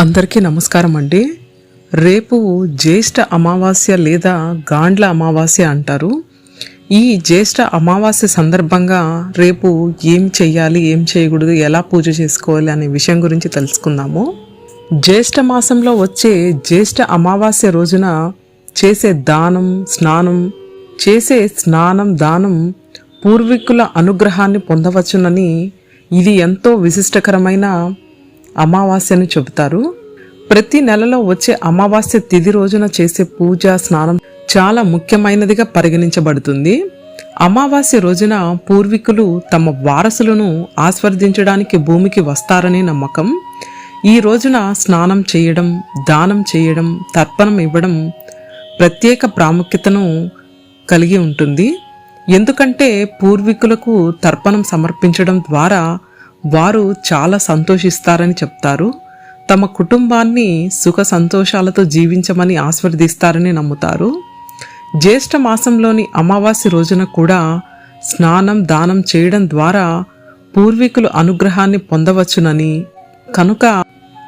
అందరికీ నమస్కారం అండి. రేపు జ్యేష్ఠ అమావాస్య లేదా గాండ్ల అమావాస్య అంటారు. ఈ జ్యేష్ఠ అమావాస్య సందర్భంగా రేపు ఏం చేయాలి ఏం చేయకూడదు ఎలా పూజ చేసుకోవాలి అనే విషయం గురించి తెలుసుకుందాము. జ్యేష్ఠ మాసంలో వచ్చే జ్యేష్ఠ అమావాస్య రోజున చేసే దానం స్నానం చేసే స్నానం దానం పూర్వీకుల అనుగ్రహాన్ని పొందవచ్చునని ఇది ఎంతో విశిష్టకరమైన అమావాస్యను చెబుతారు. ప్రతి నెలలో వచ్చే అమావాస్య తిథి రోజున చేసే పూజ స్నానం చాలా ముఖ్యమైనదిగా పరిగణించబడుతుంది. అమావాస్య రోజున పూర్వీకులు తమ వారసులను ఆస్వర్దించడానికి భూమికి వస్తారనే నమ్మకం. ఈ రోజున స్నానం చేయడం దానం చేయడం తర్పణం ఇవ్వడం ప్రత్యేక ప్రాముఖ్యతను కలిగి ఉంటుంది. ఎందుకంటే పూర్వీకులకు తర్పణం సమర్పించడం ద్వారా వారు చాలా సంతోషిస్తారని చెప్తారు. తమ కుటుంబాన్ని సుఖ సంతోషాలతో జీవించమని ఆస్వాదిస్తారని నమ్ముతారు. జ్యేష్ఠ మాసంలోని అమావాస్య రోజున కూడా స్నానం దానం చేయడం ద్వారా పూర్వీకులు అనుగ్రహాన్ని పొందవచ్చునని కనుక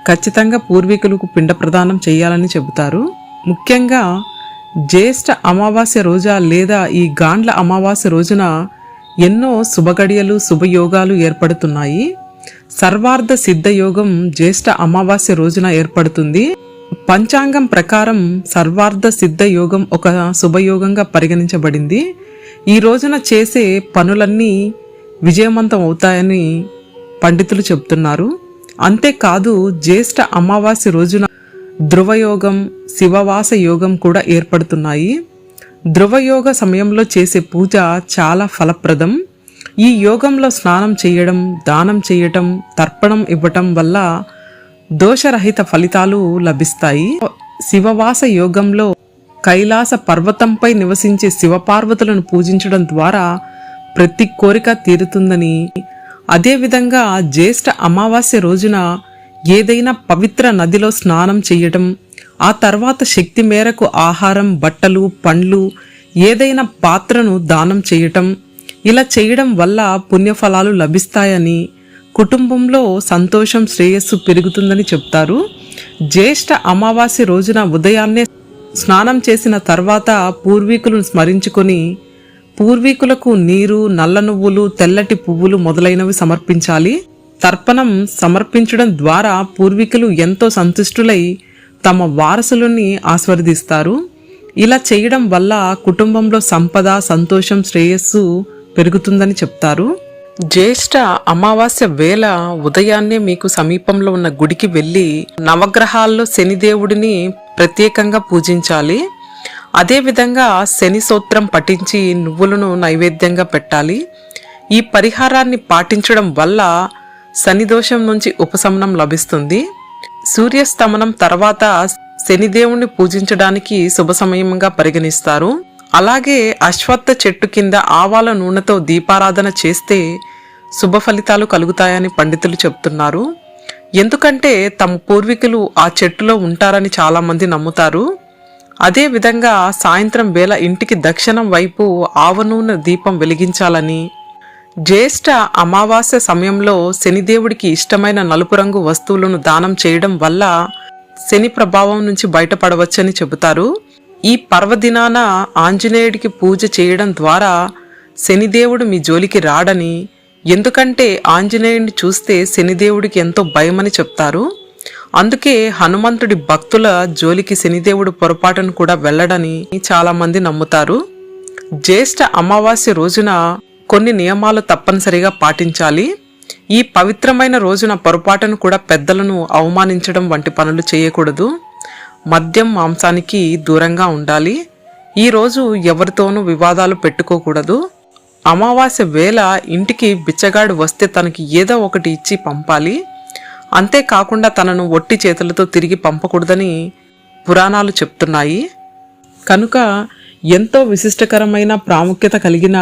ఖచ్చితంగా పూర్వీకులకు పిండ ప్రదానం చేయాలని చెబుతారు. ముఖ్యంగా జ్యేష్ఠ అమావాస్య రోజా లేదా ఈ గాండ్ల అమావాస్య రోజున ఎన్నో శుభగడియలు శుభయోగాలు ఏర్పడుతున్నాయి. సర్వార్థ సిద్ధయోగం జ్యేష్ఠ అమావాస్య రోజున ఏర్పడుతుంది. పంచాంగం ప్రకారం సర్వార్థ సిద్ధ యోగం ఒక శుభయోగంగా పరిగణించబడింది. ఈ రోజున చేసే పనులన్నీ విజయవంతం అవుతాయని పండితులు చెబుతున్నారు అంతేకాదు జ్యేష్ఠ అమావాస్య రోజున ధ్రువయోగం శివవాస యోగం కూడా ఏర్పడుతున్నాయి. ధ్రువయోగ సమయంలో చేసే పూజ చాలా ఫలప్రదం. ఈ యోగంలో స్నానం చేయడం దానం చేయటం తర్పణం ఇవ్వటం వల్ల దోషరహిత ఫలితాలు లభిస్తాయి. శివవాస యోగంలో కైలాస పర్వతంపై నివసించే శివపార్వతులను పూజించడం ద్వారా ప్రతి కోరిక తీరుతుందని. అదేవిధంగా జ్యేష్ఠ అమావాస్య రోజున ఏదైనా పవిత్ర నదిలో స్నానం చేయటం ఆ తర్వాత శక్తి మేరకు ఆహారం బట్టలు పండ్లు ఏదైనా పాత్రను దానం చేయటం. ఇలా చేయడం వల్ల పుణ్యఫలాలు లభిస్తాయని కుటుంబంలో సంతోషం శ్రేయస్సు పెరుగుతుందని చెప్తారు. జ్యేష్ఠ అమావాస్య రోజున ఉదయాన్నే స్నానం చేసిన తర్వాత పూర్వీకులను స్మరించుకొని పూర్వీకులకు నీరు నల్ల నువ్వులు తెల్లటి పువ్వులు మొదలైనవి సమర్పించాలి. తర్పణం సమర్పించడం ద్వారా పూర్వీకులు ఎంతో సంతుష్టులై తమ వారసులని ఆస్వాదిస్తారు. ఇలా చేయడం వల్ల కుటుంబంలో సంపద సంతోషం శ్రేయస్సు పెరుగుతుందని చెప్తారు. జ్యేష్ఠ అమావాస్య వేళ ఉదయాన్నే మీకు సమీపంలో ఉన్న గుడికి వెళ్ళి నవగ్రహాల్లో శనిదేవుడిని ప్రత్యేకంగా పూజించాలి. అదేవిధంగా శని సూత్రం పఠించి నువ్వులను నైవేద్యంగా పెట్టాలి. ఈ పరిహారాన్ని పాటించడం వల్ల శనిదోషం నుంచి ఉపశమనం లభిస్తుంది. సూర్యస్తమనం తర్వాత శనిదేవుణ్ణి పూజించడానికి శుభ సమయంగా పరిగణిస్తారు. అలాగే అశ్వత్థ చెట్టు కింద ఆవాల నూనెతో దీపారాధన చేస్తే శుభ ఫలితాలు కలుగుతాయని పండితులు చెప్తున్నారు. ఎందుకంటే తమ పూర్వీకులు ఆ చెట్టులో ఉంటారని చాలామంది నమ్ముతారు. అదే విధంగా సాయంత్రం వేళ ఇంటికి దక్షిణం వైపు ఆవ నూనె దీపం వెలిగించాలని జ్యేష్ఠ అమావాస్య సమయంలో శనిదేవుడికి ఇష్టమైన నలుపు రంగు వస్తువులను దానం చేయడం వల్ల శని ప్రభావం నుంచి బయటపడవచ్చని చెబుతారు. ఈ పర్వదినాన ఆంజనేయుడికి పూజ చేయడం ద్వారా శనిదేవుడు మీ జోలికి రాడని ఎందుకంటే ఆంజనేయుడిని చూస్తే శనిదేవుడికి ఎంతో భయమని చెప్తారు. అందుకే హనుమంతుడి భక్తుల జోలికి శనిదేవుడు పొరపాటును కూడా వెళ్ళడని చాలామంది నమ్ముతారు. జ్యేష్ఠ అమావాస్య రోజున కొన్ని నియమాలు తప్పనిసరిగా పాటించాలి. ఈ పవిత్రమైన రోజున పొరపాటును కూడా పెద్దలను అవమానించడం వంటి పనులు చేయకూడదు. మద్యం మాంసానికి దూరంగా ఉండాలి. ఈ రోజు ఎవరితోనూ వివాదాలు పెట్టుకోకూడదు. అమావాస్య వేళ ఇంటికి బిచ్చగాడు వస్తే తనకి ఏదో ఒకటి ఇచ్చి పంపాలి. అంతేకాకుండా తనను ఒట్టి చేతులతో తిరిగి పంపకూడదని పురాణాలు చెప్తున్నాయి. కనుక ఎంతో విశిష్టకరమైన ప్రాముఖ్యత కలిగిన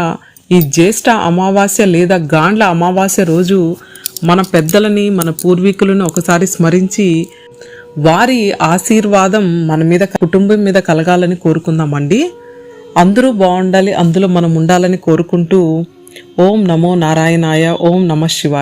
ఈ జ్యేష్ఠ అమావాస్య లేదా గాండ్ల అమావాస్య రోజు మన పెద్దలని మన పూర్వీకులను ఒకసారి స్మరించి వారి ఆశీర్వాదం మన మీద కుటుంబం మీద కలగాలని కోరుకుందామండి. అందరూ బాగుండాలి అందులో మనం ఉండాలని కోరుకుంటూ ఓం నమో నారాయణాయ ఓం నమ శివాయ.